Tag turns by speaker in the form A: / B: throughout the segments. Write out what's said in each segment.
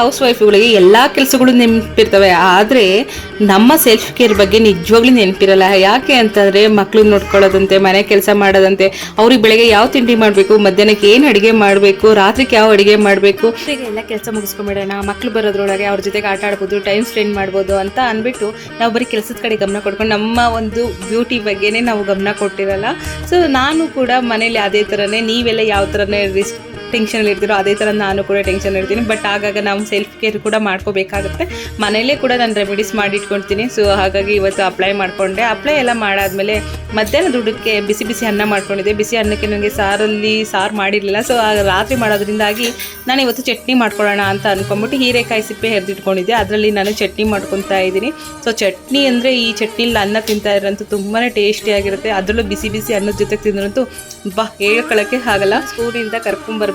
A: House ವೈಫ್ಗಳಿಗೆ ಎಲ್ಲ ಕೆಲಸಗಳು ನೆನಪಿರ್ತವೆ. ಆದರೆ ನಮ್ಮ ಸೆಲ್ಫ್ ಕೇರ್ ಬಗ್ಗೆ ನಿಜವಾಗ್ಲೂ ನೆನಪಿರಲ್ಲ. ಯಾಕೆ ಅಂತಂದರೆ ಮಕ್ಳು ನೋಡ್ಕೊಳ್ಳೋದಂತೆ, ಮನೆ ಕೆಲಸ ಮಾಡೋದಂತೆ, ಅವ್ರಿಗೆ ಬೆಳಗ್ಗೆ ಯಾವ ತಿಂಡಿ ಮಾಡಬೇಕು, ಮಧ್ಯಾಹ್ನಕ್ಕೆ ಏನು ಅಡುಗೆ ಮಾಡಬೇಕು, ರಾತ್ರಿಗೆ ಯಾವ ಅಡುಗೆ ಮಾಡಬೇಕು? ಎಲ್ಲ ಕೆಲಸ ಮುಗಿಸ್ಕೊಂಬಿಡೋಣ, ಮಕ್ಳು ಬರೋದ್ರೊಳಗೆ ಅವ್ರ ಜೊತೆಗೆ ಆಟ ಆಡ್ಬೋದು ಟೈಮ್ ಸ್ಪೆಂಡ್ ಮಾಡ್ಬೋದು ಅಂತ ಅಂದ್ಬಿಟ್ಟು ನಾವು ಬರೀ ಕೆಲಸದ ಕಡೆ ಗಮನ ಕೊಡ್ಕೊಂಡು ನಮ್ಮ ಒಂದು ಬ್ಯೂಟಿ ಬಗ್ಗೆನೇ ನಾವು ಗಮನ ಕೊಟ್ಟಿರಲ್ಲ. ಸೊ ನಾನು ಕೂಡ ಮನೇಲಿ ಅದೇ ಥರನೇ ನೀವೆಲ್ಲ ಯಾವ ಥರನೇ ರಿಸ್ ಟೆನ್ಷನ್ ಇರ್ತೀರೋ ಅದೇ ಥರ ನಾನು ಕೂಡ ಟೆನ್ಷನ್ ಇರ್ತೀನಿ. ಬಟ್ ಆಗಾಗ ನಾವು ಸೆಲ್ಫ್ ಕೇರ್ ಕೂಡ ಮಾಡ್ಕೋಬೇಕಾಗುತ್ತೆ. ಮನೆಯಲ್ಲೇ ಕೂಡ ನಾನು ರೆಮಿಡೀಸ್ ಮಾಡಿ ಇಟ್ಕೊಳ್ತೀನಿ ಸೊ ಹಾಗಾಗಿ ಇವತ್ತು ಅಪ್ಲೈ ಮಾಡಿಕೊಂಡೆ. ಅಪ್ಲೈ ಎಲ್ಲ ಮಾಡಾದ್ಮೇಲೆ ಮಧ್ಯಾಹ್ನ ದುಡ್ಡಕ್ಕೆ ಬಿಸಿ ಬಿಸಿ ಅನ್ನ ಮಾಡ್ಕೊಂಡಿದ್ದೆ. ಬಿಸಿ ಅನ್ನಕ್ಕೆ ನನಗೆ ಸಾರಲ್ಲಿ ಸಾರು ಮಾಡಿರಲಿಲ್ಲ. ಸೊ ರಾತ್ರಿ ಮಾಡೋದ್ರಿಂದಾಗಿ ನಾನು ಇವತ್ತು ಚಟ್ನಿ ಮಾಡ್ಕೊಳ್ಳೋಣ ಅಂತ ಅಂದ್ಕೊಂಬಿಟ್ಟು ಹೀರೆಕಾಯಿ ಸಿಪ್ಪೆ ಹೆರ್ದಿಟ್ಕೊಂಡಿದ್ದೆ. ಅದರಲ್ಲಿ ನಾನು ಚಟ್ನಿ ಮಾಡ್ಕೊತಾ ಇದ್ದೀನಿ. ಸೊ ಚಟ್ನಿ ಅಂದರೆ ಈ ಚಟ್ನಿಲಿ ಅನ್ನ ತಿಂತಾ ತುಂಬಾನೇ ತುಂಬಾ ಟೇಸ್ಟಿಯಾಗಿರುತ್ತೆ ಅದರಲ್ಲೂ ಬಿಸಿ ಬಿಸಿ ಅನ್ನದ ಜೊತೆ ತಿಂದ್ರಂತೂ, ಬಾ ಹೇಳ್ಕೊಳ್ಳೋಕ್ಕೆ ಆಗಲ್ಲ. ಸ್ಕೂಲಿಂದ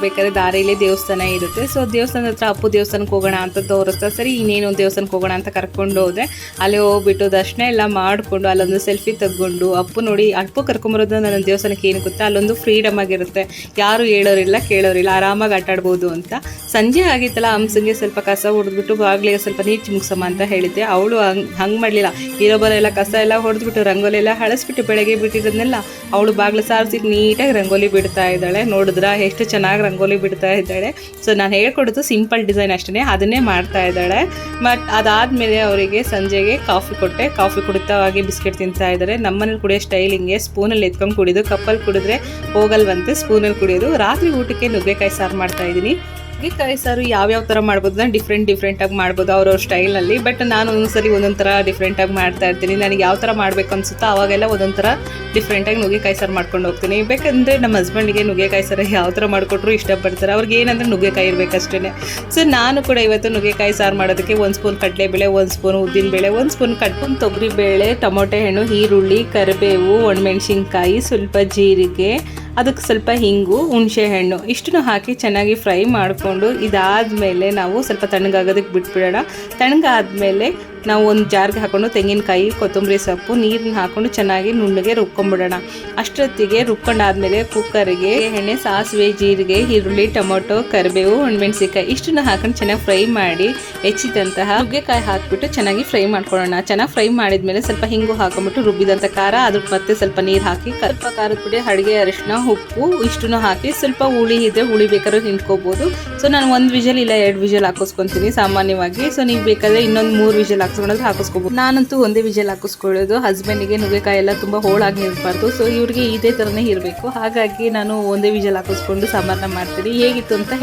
A: ಕರ್ಕೊಂಬರ್ಬೇಕಾದ್ರೆ ದಾರಿಯಲ್ಲಿ ದೇವಸ್ಥಾನ ಇರುತ್ತೆ. ಸೊ ದೇವಸ್ಥಾನದ ಹತ್ರ ಅಪ್ಪು ದೇವಸ್ಥಾನಕ್ಕೆ ಹೋಗೋಣ ಅಂತ ತೋರಿಸ್ತಾ, ಸರಿ, ಇನ್ನೇನು ದೇವಸ್ಥಾನಕ್ಕೆ ಹೋಗೋಣ ಅಂತ ಕರ್ಕೊಂಡು ಹೋದೆ. ಅಲ್ಲಿ ಹೋಗ್ಬಿಟ್ಟು ದರ್ಶನ ಎಲ್ಲ ಮಾಡಿಕೊಂಡು ಅಲ್ಲೊಂದು ಸೆಲ್ಫಿ ತಗೊಂಡು ಅಪ್ಪು ನೋಡಿ, ಅಪ್ಪು ಕರ್ಕೊಂಬರೋದು ನನ್ನ ದೇವಸ್ಥಾನಕ್ಕೆ ಏನು ಗೊತ್ತಾ? ಅಲ್ಲೊಂದು ಫ್ರೀಡಮ್ ಆಗಿರುತ್ತೆ. ಯಾರು ಹೇಳೋರಿಲ್ಲ, ಕೇಳೋರಿಲ್ಲ, ಆರಾಮಾಗಿ ಆಟಾಡ್ಬೋದು ಅಂತ. ಸಂಜೆ ಆಗಿತ್ತಲ್ಲ, ಹಂಸಂಗೆ ಸ್ವಲ್ಪ ಕಸ ಹೊಡೆದ್ಬಿಟ್ಟು ಬಾಗಿಲಿಗೆ ಸ್ವಲ್ಪ ನೀರು ಚಿಮುಕ್ಸಮ್ಮ ಅಂತ ಹೇಳಿದ್ದೆ. ಅವಳು ಹಂಗೆ ಹಂಗೆ ಮಾಡಲಿಲ್ಲ. ಇರೋಬರೆಲ್ಲ ಕಸ ಎಲ್ಲ ಹೊಡೆದ್ಬಿಟ್ಟು ರಂಗೋಲಿ ಎಲ್ಲ ಹಳಸ್ಬಿಟ್ಟು ಬೆಳಗ್ಗೆ ಬಿಟ್ಟಿರೋದನ್ನೆಲ್ಲ ಅವಳು ಬಾಗಿಲು ಸಾರಿಸಿ ನೀಟಾಗಿ ರಂಗೋಲಿ ಬಿಡ್ತಾ ಇದ್ದಾಳೆ. ನೋಡಿದ್ರ, ಎಷ್ಟು ಚೆನ್ನಾಗಿ ರಂಗೋಲಿ ಬಿಡ್ತಾ ಇದ್ದಾಳೆ. ಸೊ ನಾನು ಹೇಳ್ಕೊಡೋದು ಸಿಂಪಲ್ ಡಿಸೈನ್ ಅಷ್ಟೇ ಅದನ್ನೇ ಮಾಡ್ತಾ ಇದ್ದಾಳೆ. ಬಟ್ ಅದಾದಮೇಲೆ ಅವರಿಗೆ ಸಂಜೆಗೆ ಕಾಫಿ ಕೊಟ್ಟೆ. ಕಾಫಿ ಕುಡಿತವಾಗಿ ಬಿಸ್ಕೆಟ್ ತಿಂತಾ ಇದ್ದಾರೆ. ನಮ್ಮನೇಲಿ ಕುಡಿಯೋ ಸ್ಟೈಲ್ ಹಿಂಗೆ ಸ್ಪೂನಲ್ಲಿ ಎತ್ಕೊಂಡು ಕುಡಿದು, ಕಪ್ಪಲ್ಲಿ ಕುಡಿದ್ರೆ ಹೋಗಲ್ವಂತೆ ಸ್ಪೂನಲ್ಲಿ ಕುಡಿಯೋದು. ರಾತ್ರಿ ಊಟಕ್ಕೆ ನುಗ್ಗೆಕಾಯಿ ಸಾರು ಮಾಡ್ತಾ ಇದ್ದೀನಿ. ನುಗ್ಗೆಕಾಯಿ ಸಾರು ಯಾವ್ಯಾವ ಥರ ಮಾಡ್ಬೋದು ನಾನು ಡಿಫ್ರೆಂಟ್ ಡಿಫ್ರೆಂಟಾಗಿ ಮಾಡ್ಬೋದು ಅವ್ರವ್ರ ಸ್ಟೈಲಲ್ಲಿ ಬಟ್ ನಾನು ಒಂದೊಂದ್ಸರಿ ಒಂದೊಂದು ಥರ ಡಿಫ್ರೆಂಟಾಗಿ ಮಾಡ್ತಾ ಇರ್ತೀನಿ. ನನಗೆ ಯಾವ ಥರ ಮಾಡಬೇಕು ಅನ್ಸುತ್ತೋ ಅವಾಗೆಲ್ಲ ಒಂದೊಂದು ಥರ ಡಿಫ್ರೆಂಟಾಗಿ ನುಗ್ಗೆಕಾಯಿ ಸಾರು ಮಾಡ್ಕೊಂಡು ಹೋಗ್ತೀನಿ. ಬೇಕಂದರೆ ನಮ್ಮ ಹಸ್ಬೆಂಡಿಗೆ ನುಗ್ಗೆಕಾಯಿ ಸಾರು ಯಾವ ಥರ ಮಾಡಿಕೊಟ್ರು ಇಷ್ಟಪಡ್ತಾರೆ ಅವ್ರಿಗೆ ಏನಂದ್ರೆ ನುಗ್ಗೆಕಾಯಿ ಇರಬೇಕಷ್ಟೇ ಸೊ ನಾನು ಕೂಡ ಇವತ್ತು ನುಗ್ಗೆಕಾಯಿ ಸಾರು ಮಾಡೋದಕ್ಕೆ ಒಂದು ಸ್ಪೂನ್ ಕಡಲೆಬೇಳೆ, ಒಂದು ಸ್ಪೂನ್ ಉದ್ದಿನಬೇಳೆ, ಒಂದು ಸ್ಪೂನ್ ಕಟ್ಕೊಂಡು ತೊಗರಿಬೇಳೆ, ಟೊಮೊಟೊ ಹಣ್ಣು, ಈರುಳ್ಳಿ, ಕರಿಬೇವು, ಒಣಮೆಣಸಿನ್ಕಾಯಿ, ಸ್ವಲ್ಪ ಜೀರಿಗೆ ಅದಕ್ಕೆ ಸ್ವಲ್ಪ ಹಿಂಗು, ಹುಣಸೆ ಹಣ್ಣು ಇಷ್ಟನ್ನು ಹಾಕಿ ಚೆನ್ನಾಗಿ ಫ್ರೈ ಮಾಡಿಕೊಂಡು ಇದಾದಮೇಲೆ ನಾವು ಸ್ವಲ್ಪ ತಣ್ಣಗಾಗೋದಕ್ಕೆ ಬಿಟ್ಬಿಡೋಣ. ತಣ್ಣಗಾದ್ಮೇಲೆ ನಾವು ಒಂದು ಜಾರ್ಗೆ ಹಾಕೊಂಡು ತೆಂಗಿನಕಾಯಿ, ಕೊತ್ತಂಬರಿ ಸೊಪ್ಪು ನೀರನ್ನ ಹಾಕೊಂಡು ಚೆನ್ನಾಗಿ ನುಣ್ಣಗೆ ರುಬ್ಕೊಂಡ್ಬಿಡೋಣ ಅಷ್ಟೊತ್ತಿಗೆ ರುಬ್ಕೊಂಡಾದ್ಮೇಲೆ ಕುಕ್ಕರಿಗೆ ಎಣ್ಣೆ, ಸಾಸಿವೆ, ಜೀರಿಗೆ, ಈರುಳ್ಳಿ, ಟೊಮೊಟೊ, ಕರಿಬೇವು ಒಣಮೆಣ್ಸಿಕಾಯಿ ಇಷ್ಟನ್ನ ಹಾಕೊಂಡು ಚೆನ್ನಾಗಿ ಫ್ರೈ ಮಾಡಿ ಹೆಚ್ಚಿದಂತಹ ನುಗ್ಗೆಕಾಯಿ ಹಾಕಿಬಿಟ್ಟು ಚೆನ್ನಾಗಿ ಫ್ರೈ ಮಾಡ್ಕೊಳ್ಳೋಣ. ಚೆನ್ನಾಗಿ ಫ್ರೈ ಮಾಡಿದ್ಮೇಲೆ ಸ್ವಲ್ಪ ಹಿಂಗು ಹಾಕೊಂಡ್ಬಿಟ್ಟು ರುಬ್ಬಿದಂಥ ಖಾರ ಅದಕ್ಕೆ ಮತ್ತೆ ಸ್ವಲ್ಪ ನೀರು ಹಾಕಿ ಸ್ವಲ್ಪ ಖಾರದ ಪುಡಿ, ಅಡುಗೆ ಅರಿಶಿನ ಉಪ್ಪು ಇಷ್ಟನ್ನು ಹಾಕಿ ಸ್ವಲ್ಪ ಹುಳಿ ಇದ್ರೆ ಹುಳಿ ಬೇಕಾದ್ರೂ ಹಿಂಡ್ಕೋಬೋದು. ಸೊ, ನಾನು ಒಂದು ವಿಜಲ್ ಇಲ್ಲ, ಎರಡು ವಿಜಲ್ ಹಾಕಿಸ್ಕೊತೀನಿ ಸಾಮಾನ್ಯವಾಗಿ. ಸೊ ನೀವು ಬೇಕಾದ್ರೆ ಇನ್ನೊಂದು ಮೂರು ವಿಜಲ್ ಹಾಕಿಸ್ಕೊಂಡ್ರೆ ಹಾಕಿಸ್ಕೋಬೋದು. ನಾನಂತೂ ಒಂದೇ ವಿಜಲ್ ಹಾಕಿಸ್ಕೊಳ್ಳೋದು. ಹಸ್ಬೆಂಡಿಗೆ ನುಗ್ಗೆಕಾಯಿ ಎಲ್ಲ ತುಂಬ ಹೋಳಾಗಿ ಇರಬಾರ್ದು ಸೊ ಇವ್ರಿಗೆ ಇದೇ ಥರನೇ ಇರಬೇಕು. ಹಾಗಾಗಿ ನಾನು ಒಂದೇ ವಿಜಲ್ ಹಾಕಿಸ್ಕೊಂಡು ಸಾಂಬಾರನ್ನ ಮಾಡ್ತೀನಿ. ಹೇಗಿತ್ತು ಅಂತ